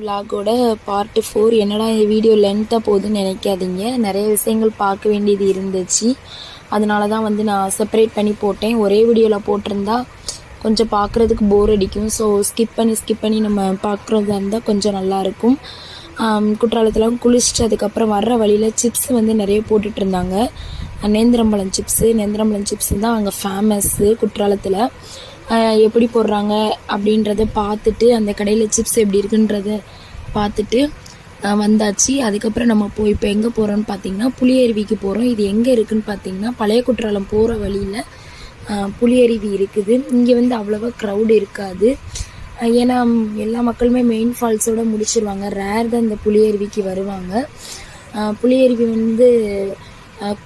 விலாகோட part four என்னடா இந்த video லென்த்தாக போகுதுன்னு நினைக்காதீங்க. நிறைய விஷயங்கள் பார்க்க வேண்டியது இருந்துச்சு. அதனால தான் வந்து நான் செப்பரேட் பண்ணி போட்டேன். ஒரே வீடியோவில் போட்டிருந்தா கொஞ்சம் பார்க்குறதுக்கு போர் அடிக்கும். ஸோ ஸ்கிப் பண்ணி ஸ்கிப் பண்ணி நம்ம பார்க்குறதா இருந்தால் கொஞ்சம் நல்லாயிருக்கும் குற்றாலத்தில் குளிச்சுட்டு அதுக்கப்புறம் வர்ற வழியில் சிப்ஸ் வந்து நிறைய போட்டுட்டு இருந்தாங்க. நேந்திரம்பழம் சிப்ஸு நேந்திரம்பழம் சிப்ஸ் தான் அங்கே ஃபேமஸ்ஸு குற்றாலத்தில். எப்படி போடுறாங்க அப்படின்றத பார்த்துட்டு அந்த கடையில் சிப்ஸ் எப்படி இருக்குன்றத பார்த்துட்டு வந்தாச்சு. அதுக்கப்புறம் நம்ம போய் இப்போ எங்கே போகிறோம்னு பார்த்தீங்கன்னா புளியருவிக்கு போகிறோம் இது எங்கே இருக்குதுன்னு பார்த்தீங்கன்னா பழைய குற்றாலம் போகிற வழியில் புளியருவி இருக்குது. இங்கே வந்து அவ்வளோவா க்ரௌட் இருக்காது. ஏன்னா எல்லா மக்களுமே மெயின் ஃபால்ஸோட முடிச்சிருவாங்க. ரேர் தான் இந்த புளியருவிக்கு வருவாங்க. புளியருவி வந்து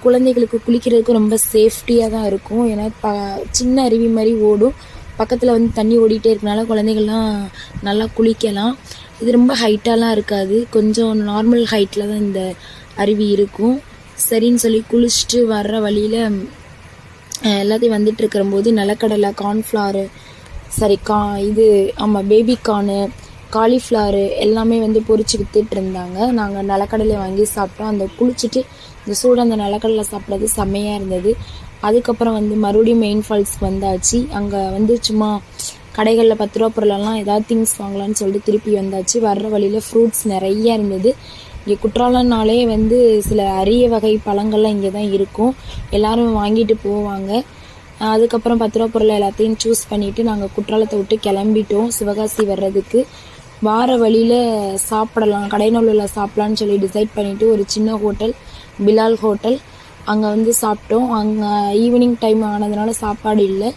குழந்தைகளுக்கு குளிக்கிறதுக்கு ரொம்ப சேஃப்டியாக தான் இருக்கும். ஏன்னா ப சின்ன அருவி மாதிரி ஓடும். பக்கத்தில் வந்து தண்ணி ஓடிட்டே இருக்கனால குழந்தைகள்லாம் நல்லா குளிக்கலாம். இது ரொம்ப ஹைட்டாலாம் இருக்காது. கொஞ்சம் நார்மல் ஹைட்டில் தான் இந்த அருவி இருக்கும். சரின்னு சொல்லி குளிச்சுட்டு வர்ற வழியில் எல்லாத்தையும் வந்துட்டு இருக்கிறம்போது நிலக்கடலை கார்ன்ஃப்ளவரு சாரி கா இது ஆமாம் பேபி கார்னு காலிஃப்ளவரு எல்லாமே வந்து பொறிச்சு வித்துட்டு இருந்தாங்க. நாங்கள் நிலக்கடலை வாங்கி சாப்பிட்டோம். அந்த குளிச்சுட்டு இந்த சூடு அந்த நிலக்கடலை சாப்பிட்றது செம்மையாக இருந்தது. அதுக்கப்புறம் வந்து மறுபடியும் மெயின் ஃபால்ஸ்க்கு வந்தாச்சு. அங்கே வந்து சும்மா கடைகளில் பத்து ரூபா பொருளெல்லாம் ஏதாவது திங்ஸ் வாங்கலாம்னு சொல்லிட்டு திருப்பி வந்தாச்சு. வர்ற வழியில் ஃப்ரூட்ஸ் நிறைய இருந்தது. இங்கே குற்றாலம்னாலே வந்து சில அரிய வகை பழங்கள்லாம் இங்கே தான் இருக்கும். எல்லாரும் வாங்கிட்டு போவாங்க. அதுக்கப்புறம் பத்து ரூபா பொருள் எல்லாத்தையும் சூஸ் பண்ணிவிட்டு நாங்கள் குற்றாலத்தை விட்டு கிளம்பிட்டோம். சிவகாசி வர்றதுக்கு. வார வழியில் சாப்பிடலாம். கடைநல்லூரில் சாப்பிடலான்னு சொல்லி டிசைட் பண்ணிவிட்டு ஒரு சின்ன ஹோட்டல் பிலால் ஹோட்டல் அங்கே வந்து சாப்பிட்டோம். அங்கே ஈவினிங் டைம் ஆனதுனால சாப்பாடு இல்லை.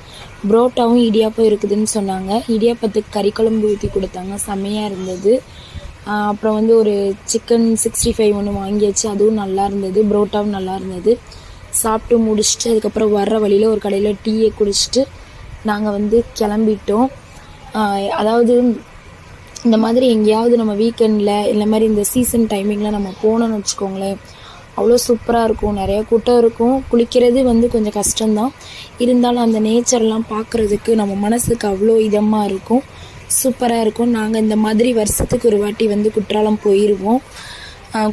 புரோட்டாவும் இடியாப்பம் இருக்குதுன்னு சொன்னாங்க. இடியாப்பத்துக்கு கறி குழம்பு ஊற்றி கொடுத்தாங்க. செம்மையாக இருந்தது. அப்புறம் வந்து ஒரு சிக்கன் சிக்ஸ்டி ஃபைவ் ஒன்று வாங்கியாச்சு. அதுவும் நல்லா இருந்தது. புரோட்டாவும் நல்லா இருந்தது. சாப்பிட்டு முடிச்சுட்டு அதுக்கப்புறம் வர்ற வழியில் ஒரு கடையில் டீயை குடிச்சிட்டு நாங்கள் வந்து கிளம்பிட்டோம். அதாவது இந்த மாதிரி எங்கேயாவது நம்ம வீக்கெண்டில் இந்த மாதிரி இந்த சீசன் டைமிங்கில் நம்ம போனோம்னு வச்சுக்கோங்களேன். அவ்வளோ சூப்பராக இருக்கும். நிறைய கூட்டம் இருக்கும். குளிக்கிறது வந்து கொஞ்சம் கஷ்டம்தான். இருந்தாலும் அந்த நேச்சர்லாம் பார்க்குறதுக்கு நம்ம மனசுக்கு அவ்வளோ இதமாக இருக்கும். சூப்பராக இருக்கும். நாங்கள் இந்த மாதிரி வருஷத்துக்கு ஒரு வாட்டி வந்து குற்றாலம் போயிடுவோம்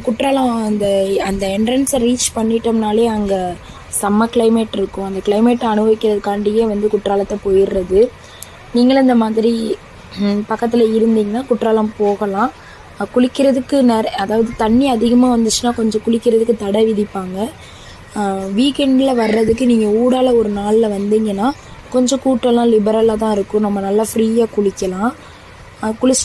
குற்றாலம் அந்த அந்த என்ட்ரன்ஸை ரீச் பண்ணிட்டோம்னாலே அங்கே செம்ம கிளைமேட் இருக்கும். அந்த கிளைமேட்டை அனுபவிக்கிறதுக்காண்டியே வந்து குற்றாலத்தை போயிடுறது. நீங்களும் இந்த மாதிரி பக்கத்தில் இருந்தீங்கன்னா குற்றாலம் போகலாம். குளிக்கிறதுக்கு நிற அதாவது தண்ணி அதிகமாக வந்துச்சுன்னா கொஞ்சம் குளிக்கிறதுக்கு தடை விதிப்பாங்க. வீக்கெண்டில் வர்றதுக்கு நீங்கள் ஊடால ஒரு நாளில் வந்தீங்கன்னா கொஞ்சம் கூட்டம்லாம் லிபரலாக தான் இருக்கும். நம்ம நல்லா ஃப்ரீயாக குளிக்கலாம். குளிச்சுட்டு